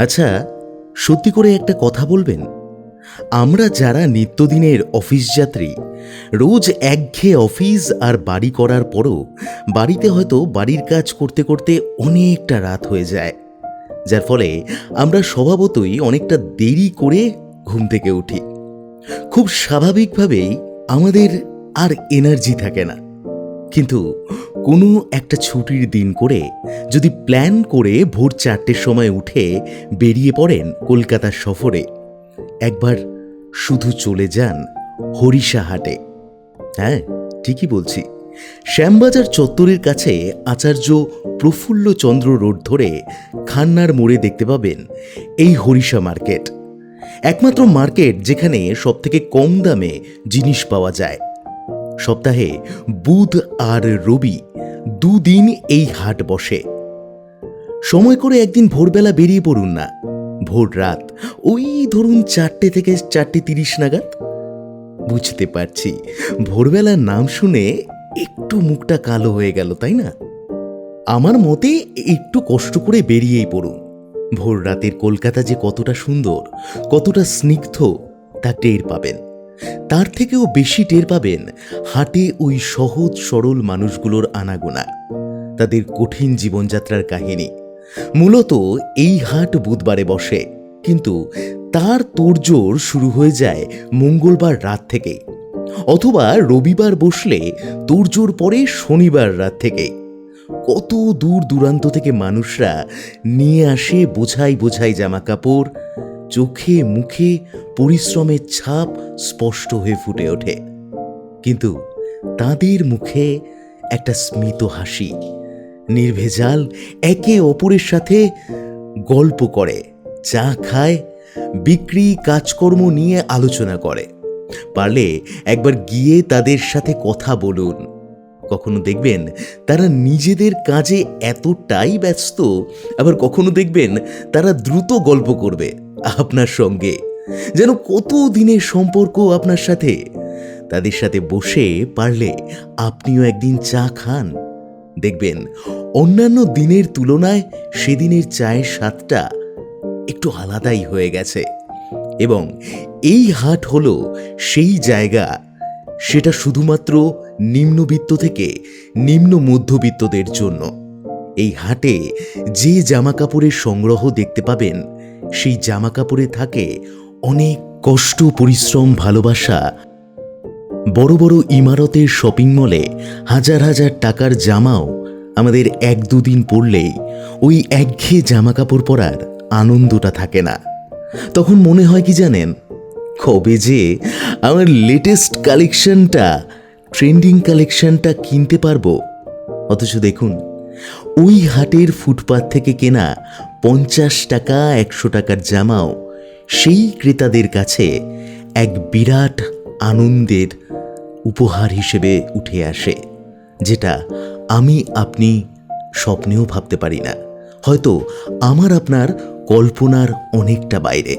আচ্ছা সত্যি করে একটা কথা বলবেন? আমরা যারা নিত্যদিনের অফিস যাত্রী, রোজ একঘেয়ে অফিস আর বাড়ি করার পরও বাড়িতে হয়তো বাড়ির কাজ করতে করতে অনেকটা রাত হয়ে যায়, যার ফলে আমরা স্বভাবতই অনেকটা দেরি করে ঘুম থেকে উঠি। খুব স্বাভাবিকভাবেই আমাদের আর এনার্জি থাকে না। কিন্তু কোনো একটা ছুটির দিন করে যদি প্ল্যান করে ভোর চারটের সময় উঠে বেরিয়ে পড়েন কলকাতার সফরে, একবার শুধু চলে যান হরিষাহাটে। হ্যাঁ ঠিকই বলছি। শ্যামবাজার চত্বরের কাছে আচার্য প্রফুল্লচন্দ্র রোড ধরে খান্নার মোড়ে দেখতে পাবেন এই হরিষা মার্কেট। একমাত্র মার্কেট যেখানে সবথেকে কম দামে জিনিস পাওয়া যায়। সপ্তাহে বুধ আর রবি দুদিন এই হাট বসে। সময় করে একদিন ভোরবেলা বেরিয়ে পড়ুন না। ভোর রাত, ওই ধরুন চারটে থেকে চারটে তিরিশ নাগাদ। বুঝতে পারছি, ভোরবেলার নাম শুনে একটু মুখটা কালো হয়ে গেল, তাই না? আমার মতে একটু কষ্ট করে বেরিয়েই পড়ুন। ভোর রাতের কলকাতা যে কতটা সুন্দর, কতটা স্নিগ্ধ, তা টের পাবেন। তার থেকেও বেশি টের পাবেন হাটে ওই সহজ সরল মানুষগুলোর আনাগোনা, তাদের কঠিন জীবনযাত্রার কাহিনী। মূলত এই হাট বুধবারে বসে, কিন্তু তার তোড়জোড় শুরু হয়ে যায় মঙ্গলবার রাত থেকে। অথবা রবিবার বসলে তোড়জোড় পরে শনিবার রাত থেকে। কত দূর দূরান্ত থেকে মানুষরা নিয়ে আসে বোঝাই বোঝাই জামা কাপড় চোখে মুখে পরিশ্রমের ছাপ স্পষ্ট হয়ে ফুটে ওঠে। কিন্তু তাদের মুখে একটা স্মিত হাসি, নির্ভেজাল একে অপরের সাথে গল্প করে, চা খায়, বিক্রি, কাজকর্ম নিয়ে আলোচনা করে। পারলে একবার গিয়ে তাদের সাথে কথা বলুন। কখনো দেখবেন তারা নিজেদের কাজে এতটাই ব্যস্ত, আবার কখনো দেখবেন তারা দ্রুত গল্প করবে। আপনার সঙ্গে। যেন কত দিনের সম্পর্ক আপনার সাথে। তাদের সাথে বসে পারলে আপনিও একদিন চা খান। দেখবেন, অন্যান্য দিনের তুলনায় সেদিনের চায়ের স্বাদটা একটু আলাদাই হয়ে গেছে। এবং এই হাট হলো সেই জায়গা, সেটা শুধুমাত্র নিম্নবিত্ত থেকে নিম্ন মধ্যবিত্তদের জন্য। এই হাটে যে জামা কাপড়ের সংগ্রহ দেখতে পাবেন সেই জামা কাপড়ে থাকে অনেক কষ্ট, পরিশ্রম, ভালোবাসা। বড় বড় ইমারতের শপিং মলে হাজার হাজার টাকার জামাও আমাদের এক দুদিন পরলেই ওই একঘেয়ে জামা কাপড় পরার আনন্দটা থাকে না। তখন মনে হয় কি জানেন? কবে যে আমার লেটেস্ট কালেকশনটা ট্রেন্ডিং কালেকশনটা কিনতে পারব। অথচ দেখুন, ওই হাটের ফুটপাত থেকে কেনা পঞ্চাশ টাকা, একশো টাকার জামাও। সেই ক্রেতাদের কাছে এক বিরাট আনন্দের উপহার হিসেবে উঠে আসে, যেটা আমি, আপনি স্বপ্নেও ভাবতে পারি না। হয়তো আমার আপনার কল্পনার অনেকটা বাইরে।